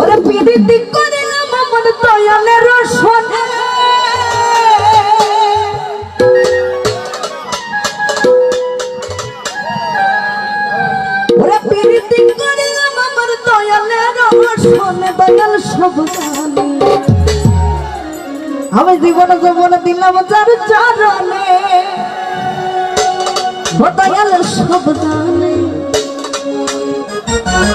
ওরে পিড়িতি করিলাম আমার দয়ালের সোনা ওরে পিড়িতি করিলাম আমার দয়ালের সোনা বাগাল সব আমি জীবন জীবন দিলাম যার চরণে বদল সব দান।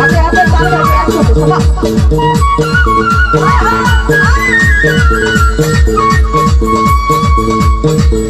হাতে হাতে তালে তালে একসাথে শোনা Ah!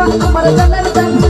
అమర జనర్ జన్